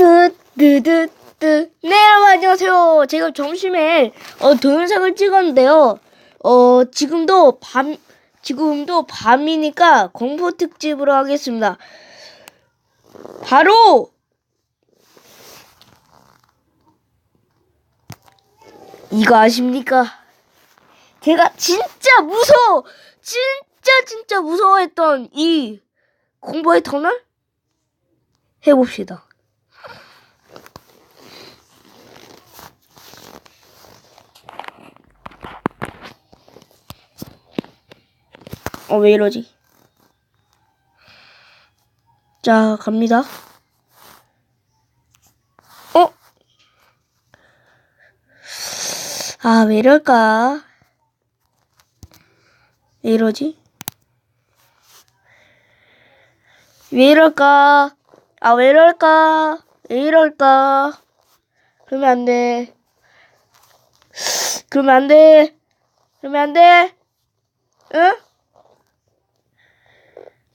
뜨뜨뜨뜨. 네 여러분 안녕하세요. 제가 점심에 어 동영상을 찍었는데요. 어 지금도 밤 지금도 밤이니까 공포 특집으로 하겠습니다. 바로! 이거 아십니까? 제가 진짜 무서워 진짜 진짜 무서워했던 이 공포의 터널? 해봅시다 어, 왜 이러지? 자, 갑니다. 어? 아, 왜 이럴까? 왜 이러지? 왜 이럴까? 아, 왜 이럴까? 왜 이럴까? 그러면 안 돼. 그러면 안 돼. 그러면 안 돼. 응?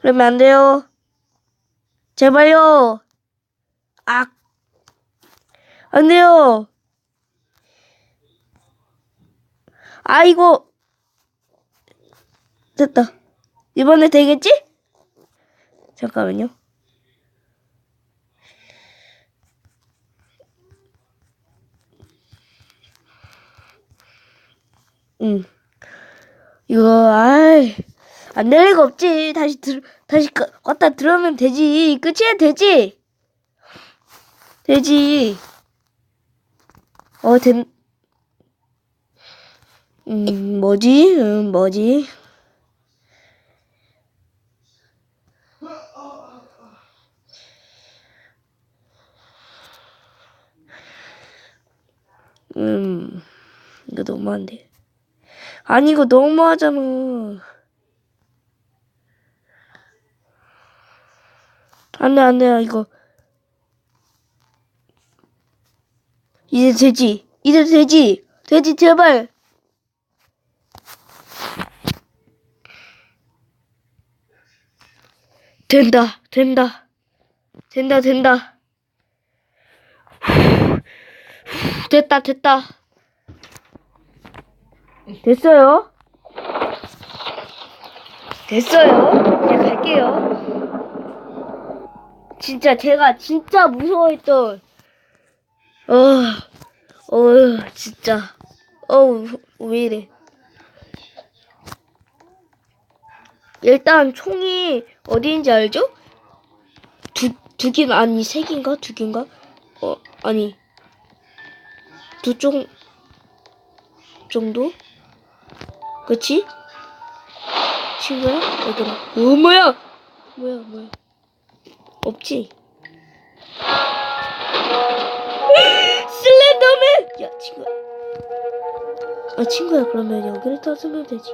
그러면 안 돼요. 제발요. 아, 안 돼요. 아이고. 됐다. 이번에 되겠지? 잠깐만요. 응. 이거, 아이. 안 될 리가 없지. 다시 들, 다시 가, 갖다 들으면 되지. 끝이야, 되지? 되지. 어, 된, 음, 뭐지? 음, 뭐지? 음, 이거 너무한데. 아니, 이거 너무하잖아. 안 돼, 안 돼, 이거. 이제 되지. 이제 되지. 되지, 제발. 된다, 된다. 된다, 된다. 됐다, 됐다. 됐어요. 됐어요. 이제 갈게요. 진짜 제가 진짜 무서워했던 어, 어, 진짜 어우 왜 이래 일단 총이 어디인지 알죠? 두, 두 개, 아니, 세 개인가? 두 개인가? 어, 아니. 두 쪽, 정도? 그치? 친구야? 얘들아. 어, 뭐야? 뭐야, 뭐야. 없지? 슬렌더맨! 야, 친구야. 아, 친구야, 그러면 여기를 떠주면 되지.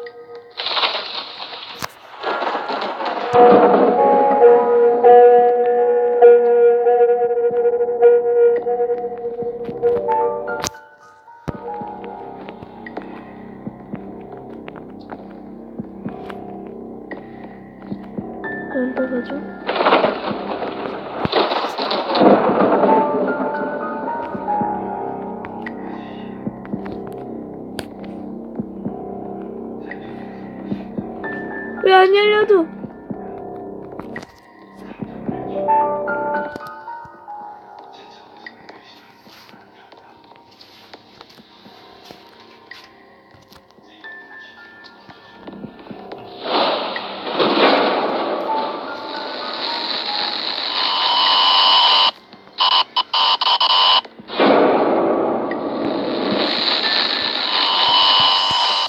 안 열려도?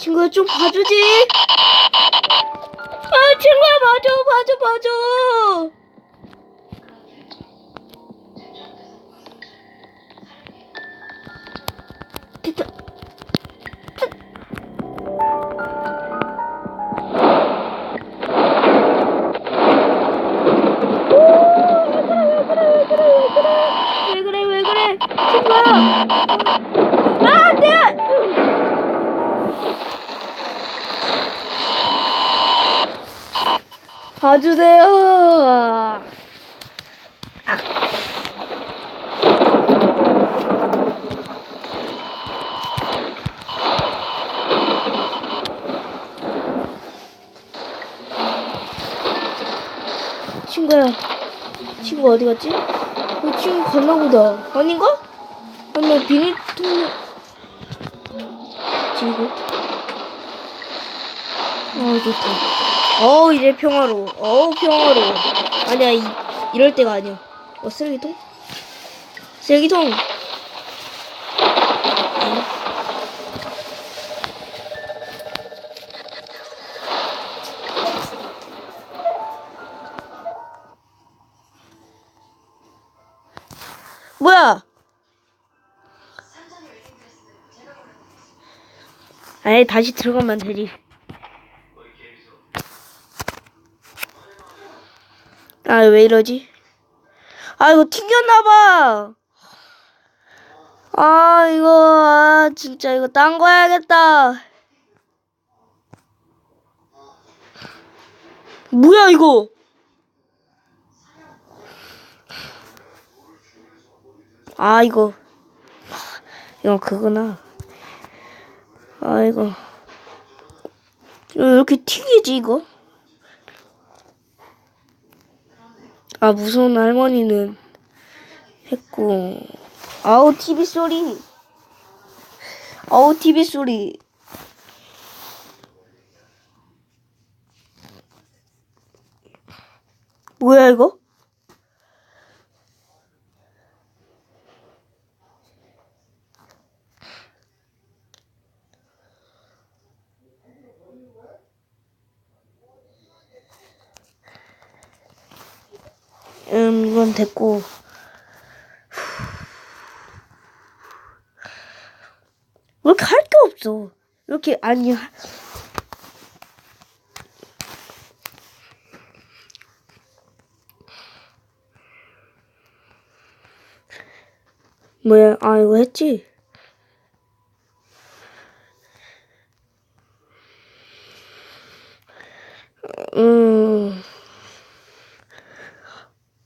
친구야 좀 봐주지. 아 친구야 봐줘 봐줘 봐 봐주세요. 아. 친구야, 친구 어디 갔지? 어, 친구 갔나 보다. 아닌가? 아니, 비닐통, 좋다. 어우, 이제 평화로워. 어우, 평화로워. 아니야, 이, 이럴 때가 아니야. 어, 쓰레기통? 쓰레기통! 뭐야? 아예 다시 들어가면 되지. 아, 왜 이러지? 아, 이거 튕겼나봐. 아, 이거, 아, 진짜, 이거 딴 거 해야겠다. 뭐야, 이거? 아, 이거. 이거 그거나. 아, 이거. 왜 이렇게 튀기지, 이거? 아, 무서운 할머니는 했고. 아우, TV 소리. 아우, TV 소리. 뭐야, 이거? 음, 이건 됐고. 왜 이렇게 할 게 없어? 이렇게, 아니, 하- 뭐야, 아, 이거 했지? 음,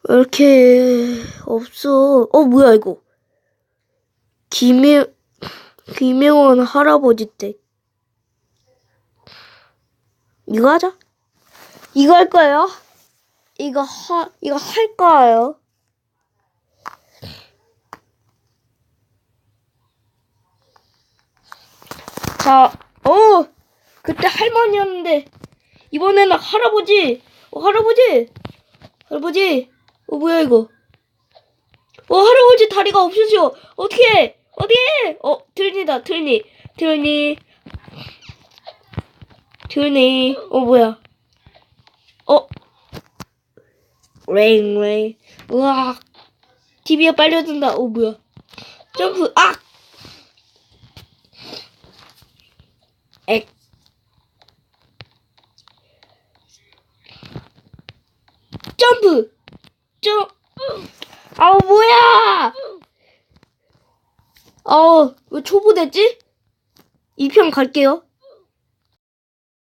왜 이렇게 없어? 어, 뭐야, 이거? 김혜, 김혜원 할아버지 댁. 이거 하자. 이거 할 거예요? 이거 하, 이거 할 거예요? 자, 어, 그때 할머니였는데, 이번에는 할아버지, 어, 할아버지, 할아버지, 어, 뭐야, 이거. 어, 할아버지 다리가 없으셔. 어떻게 어디에? 어, 트린이다, 트린이. 트린이. 트린이. 어, 뭐야. 어. 레인, 레인. 우와. TV가 빨려든다. 어, 뭐야. 점프, 아! 액. 점프! 점, 아우, 뭐야! 아우, 왜 초보됐지? 2편 갈게요.